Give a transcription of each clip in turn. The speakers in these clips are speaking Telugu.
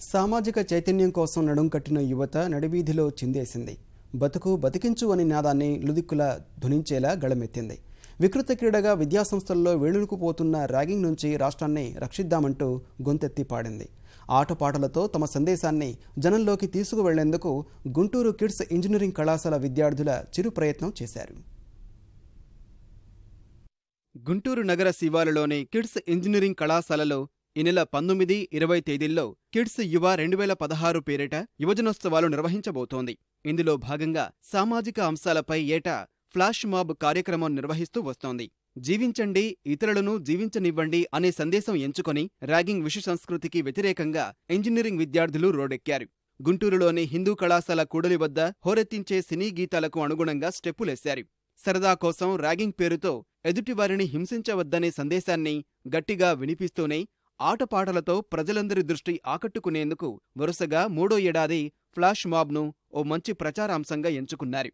సామాజిక చైతన్యం కోసం నడుం కట్టిన యువత నడివీధిలో చిందేసింది. బతుకు బతికించు అనే నాదాన్ని లుదిక్కుల ధ్వనించేలా గళమెత్తింది. వికృత క్రీడగా విద్యాసంస్థల్లో వేళుకుపోతున్న ర్యాగింగ్ నుంచి రాష్ట్రాన్ని రక్షిద్దామంటూ గొంతెత్తి పాడింది. ఆటపాటలతో తమ సందేశాన్ని జనంలోకి తీసుకువెళ్ళేందుకు గుంటూరు కిడ్స్ ఇంజనీరింగ్ కళాశాల విద్యార్థుల చిరు ప్రయత్నం చేశారు. గుంటూరు నగర శివారులోని కిడ్స్ ఇంజనీరింగ్ కళాశాలలో ఈ నెల పంతొమ్మిది ఇరవై తేదీల్లో కిడ్స్ యువ రెండు వేల పదహారు పేరిట యువజనోత్సవాలు నిర్వహించబోతోంది. ఇందులో భాగంగా సామాజిక అంశాలపై ఏటా ఫ్లాష్ మాబ్ కార్యక్రమం నిర్వహిస్తూ వస్తోంది. జీవించండి ఇతరులను జీవించనివ్వండి అనే సందేశం ఎంచుకొని ర్యాగింగ్ విష సంస్కృతికి వ్యతిరేకంగా ఇంజనీరింగ్ విద్యార్థులు రోడెక్కారు. గుంటూరులోని హిందూ కళాశాల కూడలి వద్ద హోరెత్తించే సినీ గీతాలకు అనుగుణంగా స్టెప్పులేశారు. సరదా కోసం ర్యాగింగ్ పేరుతో ఎదుటివారిని హింసించవద్దనే సందేశాన్ని గట్టిగా వినిపిస్తూనే ఆటపాటలతో ప్రజలందరి దృష్టి ఆకట్టుకునేందుకు వరుసగా మూడో ఏడాది ఫ్లాష్ మాబ్ను ఓ మంచి ప్రచారాంశంగా ఎంచుకున్నారు.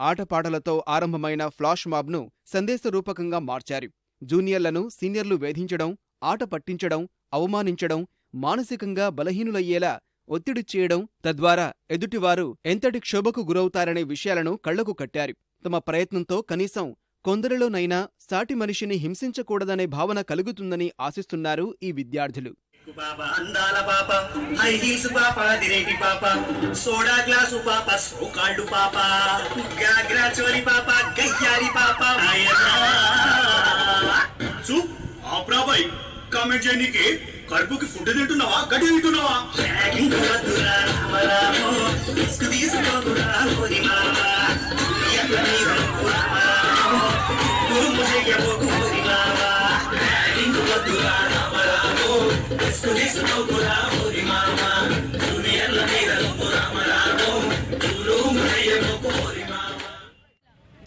ఆటపాటలతో ఆరంభమైన ఫ్లాష్ మాబ్ను సందేశరూపకంగా మార్చారు. జూనియర్లను సీనియర్లు వేధించడం ఆట పట్టించడం అవమానించడం మానసికంగా బలహీనులయ్యేలా ఒత్తిడి చేయడం తద్వారా ఎదుటివారు ఎంతటి క్షోభకు గురవుతారనే విషయాలను కళ్ళకు కట్టారు. తమ ప్రయత్నంతో కనీసం కొందరిలోనైనా సాటి మనిషిని హింసించకూడదనే భావన కలుగుతుందని ఆశిస్తున్నారు ఈ విద్యార్థులు. అందాల పాప. హై హీల్స్ పాప దిరేటి పాప. సోడా గ్లాసు పాప సోకాళ్ళు పాప. గాగ్రా చోరి పాప గయ్యారి పాప. చూ ఆప్రా బాయ్. కామెంట్ చేయనీకి కడుపుకి ఫుడ్ తింటున్నావా? గడ్డి తింటున్నావా?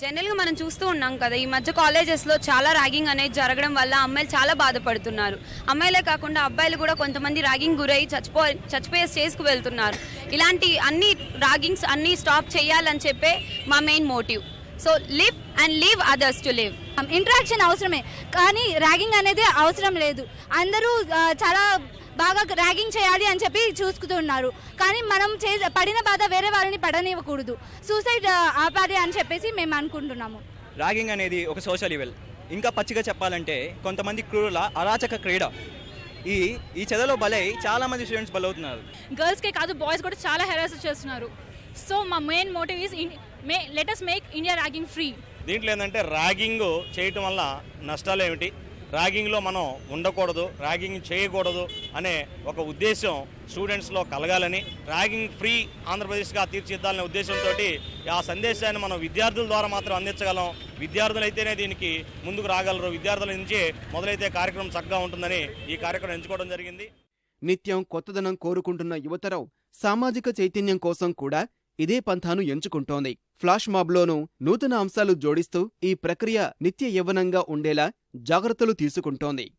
జనరల్గా మనం చూస్తూ ఉన్నాం కదా ఈ మధ్య కాలేజెస్లో చాలా ర్యాగింగ్ అనేది జరగడం వల్ల అమ్మాయిలు చాలా బాధపడుతున్నారు. అమ్మాయిలే కాకుండా అబ్బాయిలు కూడా కొంతమంది ర్యాగింగ్ గురై చచ్చిపో చచ్చిపోయే స్టేజ్కి వెళ్తున్నారు. ఇలాంటి అన్ని ర్యాగింగ్స్ అన్ని స్టాప్ చేయాలని చెప్పే మా main motive. So live and leave others to live interaction అవసరమే. కానీ ర్యాగింగ్ అనేది అవసరం లేదు. అందరూ చాలా బాగా ర్యాగింగ్ చేయాలి అని చెప్పి చూసుకుతున్నారు కానీ మనం చే పడిన బాధ వేరే వాళ్ళని పడనివ్వకూడదు సూసైడ్ ఆపాలి అని చెప్పేసి మేము అనుకుంటున్నాము. ర్యాగింగ్ అనేది ఒక సోషల్ ఈవెల్ ఇంకా పచ్చిగా చెప్పాలంటే కొంతమంది క్రూరుల అరాచక క్రీడ. ఈ ఈ చెదలో బలై చాలా మంది స్టూడెంట్స్ బలవుతున్నారు గర్ల్స్కే కాదు బాయ్స్ కూడా చాలా హెరాస్ చేస్తున్నారు. సో మా main motive is may let us make India ragging free దీంట్లో ఏంటంటే ర్యాగింగ్ చేయటం వల్ల నష్టాలు ఏమిటి? ర్యాగింగ్లో మనం ఉండకూడదు ర్యాగింగ్ చేయకూడదు అనే ఒక ఉద్దేశం స్టూడెంట్స్లో కలగాలని ర్యాగింగ్ ఫ్రీ ఆంధ్రప్రదేశ్గా తీర్చిదిద్దాలనే ఉద్దేశంతో ఆ సందేశాన్ని మనం విద్యార్థుల ద్వారా మాత్రం అందించగలం. విద్యార్థులైతేనే దీనికి ముందుకు రాగలరు. విద్యార్థుల నుంచే మొదలైతే కార్యక్రమం చక్కగా ఉంటుందని ఈ కార్యక్రమం ఎంచుకోవడం జరిగింది. నిత్యం కొత్తదనం కోరుకుంటున్న యువతరం సామాజిక చైతన్యం కోసం కూడా ఇదే పంథాను ఎంచుకుంటోంది. ఫ్లాష్ మాబ్లోనూ నూతన అంశాలు జోడిస్తూ ఈ ప్రక్రియ నిత్య యవ్వనంగా ఉండేలా జాగ్రత్తలు తీసుకుంటోంది.